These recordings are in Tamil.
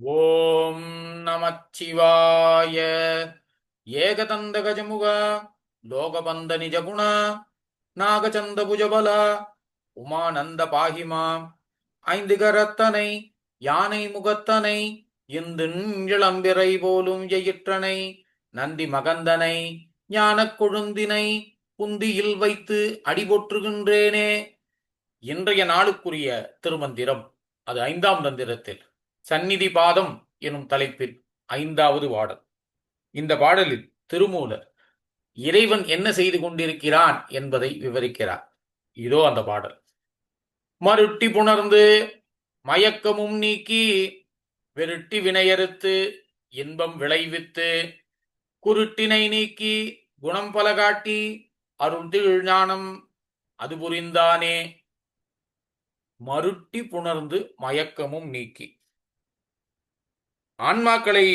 ஓம் நமச்சிவாய. ஏகதந்த கஜமுக லோகபந்த நிஜகுண நாகச்சந்த புஜபல உமானந்த பாகிமாம் ஐந்து கரத்தனை யானை முகத்தனை இந்து இளம்பிறை போலும் எயிற்றனை நந்தி மகந்தனை ஞானக் கொழுந்தினை புந்தியில் வைத்து அடிபொற்றுகின்றேனே. இன்றைய நாளுக்குரிய திருமந்திரம் அது ஐந்தாம் தந்திரத்தில் சந்நிதி பாதம் எனும் தலைப்பில் ஐந்தாவது பாடல். இந்த பாடலில் திருமூலர் இறைவன் என்ன செய்து கொண்டிருக்கிறான் என்பதை விவரிக்கிறார். இதோ அந்த பாடல். மருட்டி புணர்ந்து மயக்கமும் நீக்கி வெருட்டி வினையறுத்து இன்பம் விளைவித்து குருட்டினை நீக்கி குணம் பல காட்டி அருள் ஞானம் அது புரிந்தானே. மருட்டி புணர்ந்து மயக்கமும் நீக்கி. ஆன்மாக்களை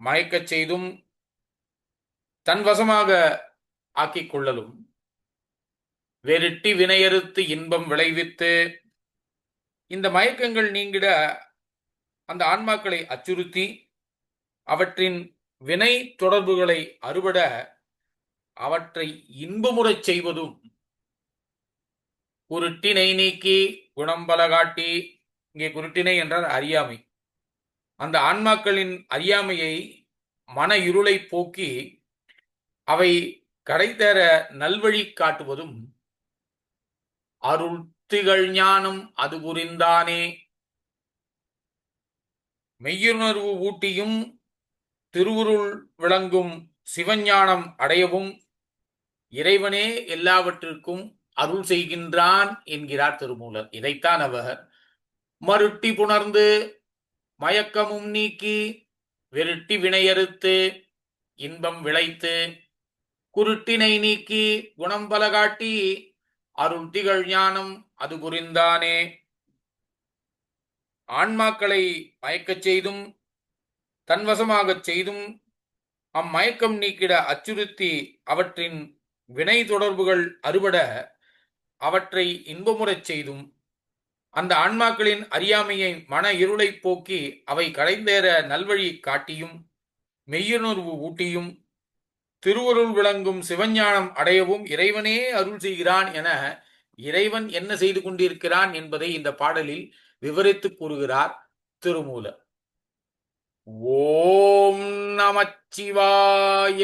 மயக்கச் செய்தும் தன் வசமாக ஆக்கிக் கொள்ளலும். வெருட்டி வினையறுத்து இன்பம் விளைவித்து இந்த மயக்கங்கள் நீங்கிட அந்த ஆன்மாக்களை அச்சுறுத்தி அவற்றின் வினை தொடர்புகளை அறுபட அவற்றை இன்பமுறச் செய்வதும் குருட்டினை நீக்கி குணம்பல காட்டி இங்கே குருட்டினை என்றால் அறியாமை. அந்த ஆன்மாக்களின் அறியாமையை மன இருளை போக்கி அவை கரை தேர நல்வழி காட்டுவதும் அருள் திகழ் ஞானம் அது புரிந்தானே. மெய்யுணர்வு ஊட்டியும் திருவுருள் விளங்கும் சிவஞானம் அடையவும் இறைவனே எல்லாவற்றிற்கும் அருள் செய்கின்றான் என்கிறார் திருமூலர். இதைத்தான் அவர் மருட்டி புணர்ந்து மயக்கமும் நீக்கி வெருட்டி வினையறுத்து இன்பம் விளைத்து குருட்டினை நீக்கி குணம் பல காட்டி அருள் திகழ் ஞானம் அது புரிந்தானே. ஆன்மாக்களை மயக்கச் செய்தும் தன்வசமாகச் செய்தும் அம்மயக்கம் நீக்கிட அச்சுறுத்தி அவற்றின் வினை தொடர்புகள் அறுபட அவற்றை இன்பமுறச் செய்தும் அந்த ஆன்மாக்களின் அறியாமையை மன இருளை போக்கி அவை கடைந்தேற நல்வழி காட்டியும் மெய்யுணர்வு ஊட்டியும் திருவருள் விளங்கும் சிவஞானம் அடையவும் இறைவனே அருள் செய்கிறான் என இறைவன் என்ன செய்து கொண்டிருக்கிறான் என்பதை இந்த பாடலில் விவரித்து கூறுகிறார் திருமூலர். ஓம் நமச்சிவாய.